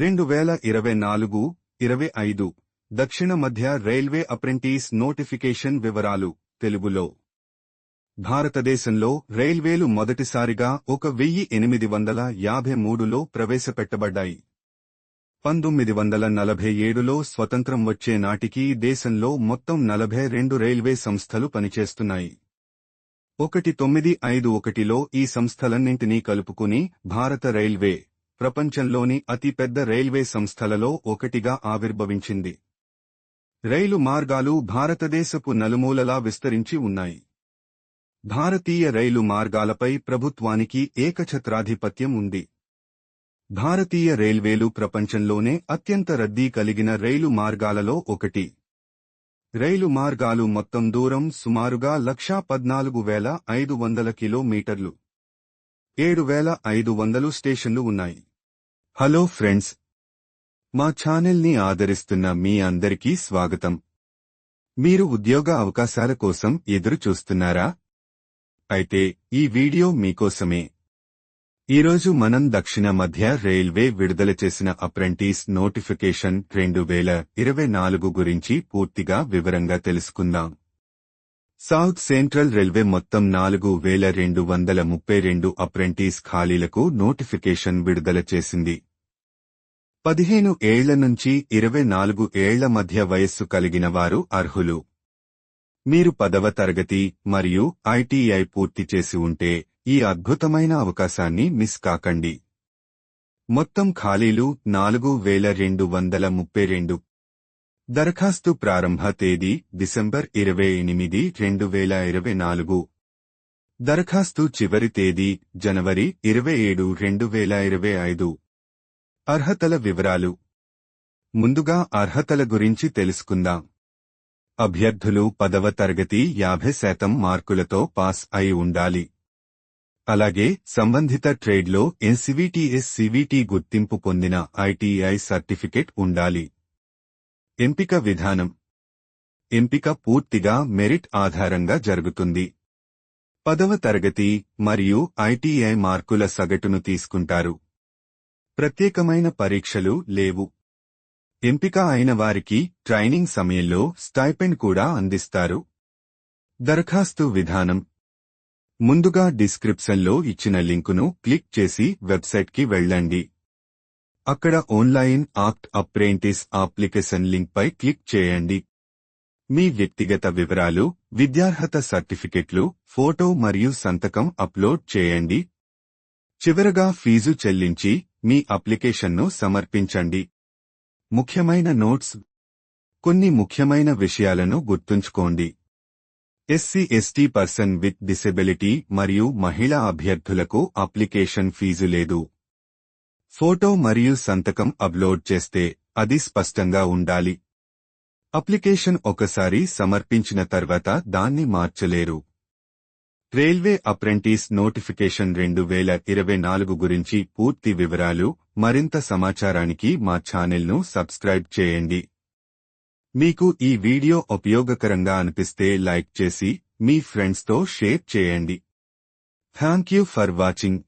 రెండు వేల ఇరవై నాలుగు ఇరవై ఐదు దక్షిణ మధ్య రైల్వే అప్రెంటిస్ నోటిఫికేషన్ వివరాలు తెలుగులో. భారతదేశంలో రైల్వేలు మొదటిసారిగా ఒక వెయ్యి ఎనిమిది వందల యాభై మూడులో ప్రవేశపెట్టబడ్డాయి. పంతొమ్మిది వందల నలభై ఏడులో స్వతంత్రం వచ్చే నాటికి దేశంలో మొత్తం నలభై రెండు రైల్వే సంస్థలు పనిచేస్తున్నాయి. ఒకటి తొమ్మిది ఐదు ఒకటిలో ఈ సంస్థలన్నింటినీ కలుపుకుని భారత రైల్వే ప్రపంచంలోని అతిపెద్ద రైల్వే సంస్థలలో ఒకటిగా ఆవిర్భవించింది. రైలు మార్గాలు భారతదేశపు నలుమూలలా విస్తరించి ఉన్నాయి. భారతీయ రైలు మార్గాలపై ప్రభుత్వానికి ఏకఛత్రాధిపత్యం ఉంది. భారతీయ రైల్వేలు ప్రపంచంలోనే అత్యంత రద్దీ కలిగిన రైలు మార్గాలలో ఒకటి. రైలు మార్గాలు మొత్తం దూరం సుమారుగా లక్షా పద్నాలుగు వేల ఐదు వందల కిలోమీటర్లు. ఏడు వేల ఐదు వందలు స్టేషన్లు ఉన్నాయి. Hello friends. మా ఛానల్ని ఆదరిస్తున్న మీ అందరికీ స్వాగతం. మీరు ఉద్యోగ అవకాశాల కోసం ఎదురు చూస్తున్నారా? అయితే ఈ వీడియో మీకోసమే. ఈరోజు మనం దక్షిణ మధ్య రైల్వే విడుదల చేసిన అప్రెంటిస్ నోటిఫికేషన్ రెండు వేల ఇరవై నాలుగు గురించి పూర్తిగా వివరంగా తెలుసుకుందాం. సౌత్ సెంట్రల్ రైల్వే మొత్తం నాలుగు వేల రెండు వందల ముప్పై రెండు అప్రెంటిస్ ఖాళీలకు నోటిఫికేషన్ విడుదల చేసింది. పదిహేను ఏళ్ళ నుంచి ఇరవై నాలుగు ఏళ్ళ మధ్య వయస్సు కలిగిన వారు అర్హులు. మీరు పదవ తరగతి మరియు ఐటీఐ పూర్తి చేసి ఉంటే ఈ అద్భుతమైన అవకాశాన్ని మిస్ కాకండి. మొత్తం ఖాళీలు నాలుగు వేల రెండు వందల ముప్పై రెండు. దరఖాస్తు ప్రారంభ తేదీ డిసెంబర్ ఇరవై ఎనిమిది రెండు వేల ఇరవై నాలుగు. దరఖాస్తు చివరి తేదీ జనవరి ఇరవై ఏడు రెండు వేల ఇరవై ఐదు. అర్హతల వివరాలు. ముందుగా అర్హతల గురించి తెలుసుకుందాం. అభ్యర్థులు పదవ తరగతి యాభై శాతం మార్కులతో పాస్ అయి ఉండాలి. అలాగే సంబంధిత ట్రేడ్లో ఎన్సివిటిఎస్ సివిటి గుర్తింపు పొందిన ఐటీఐ సర్టిఫికెట్ ఉండాలి. ఎంపిక విధానం. ఎంపిక పూర్తిగా మెరిట్ ఆధారంగా జరుగుతుంది. పదవ తరగతి మరియు ఐటీఐ మార్కుల సగటును తీసుకుంటారు. ప్రత్యేకమైన పరీక్షలు లేవు. ఎంపిక అయిన వారికి ట్రైనింగ్ సమయంలో స్టైపెండ్ కూడా అందిస్తారు. దరఖాస్తు విధానం. ముందుగా డిస్క్రిప్షన్లో ఇచ్చిన లింకును క్లిక్ చేసి వెబ్సైట్కి వెళ్ళండి. అక్కడ ఆన్లైన్ ఆక్ట్ అప్రెంటిస్ అప్లికేషన్ లింక్పై క్లిక్ చేయండి. మీ వ్యక్తిగత వివరాలు విద్యార్హత సర్టిఫికెట్లు ఫోటో మరియు సంతకం అప్లోడ్ చేయండి. చివరగా ఫీజు చెల్లించి మీ అప్లికేషన్ను సమర్పించండి. ముఖ్యమైన నోట్స్. కొన్ని ముఖ్యమైన విషయాలను గుర్తుంచుకోండి. SC ST person with disability మరియు మహిళా అభ్యర్థులకు అప్లికేషన్ ఫీజు లేదు. ఫోటో మరియు సంతకం అప్లోడ్ చేస్తే అది స్పష్టంగా ఉండాలి. అప్లికేషన్ ఒకసారి సమర్పించిన తర్వాత దాన్ని మార్చలేరు. రైల్వే అప్రెంటిస్ నోటిఫికేషన్ రెండు వేల ఇరవై నాలుగు గురించి పూర్తి వివరాలు మరింత సమాచారానికి మా ఛానెల్ను సబ్స్క్రైబ్ చేయండి. మీకు ఈ వీడియో ఉపయోగకరంగా అనిపిస్తే లైక్ చేసి మీ ఫ్రెండ్స్తో షేర్ చేయండి. Thank you for watching.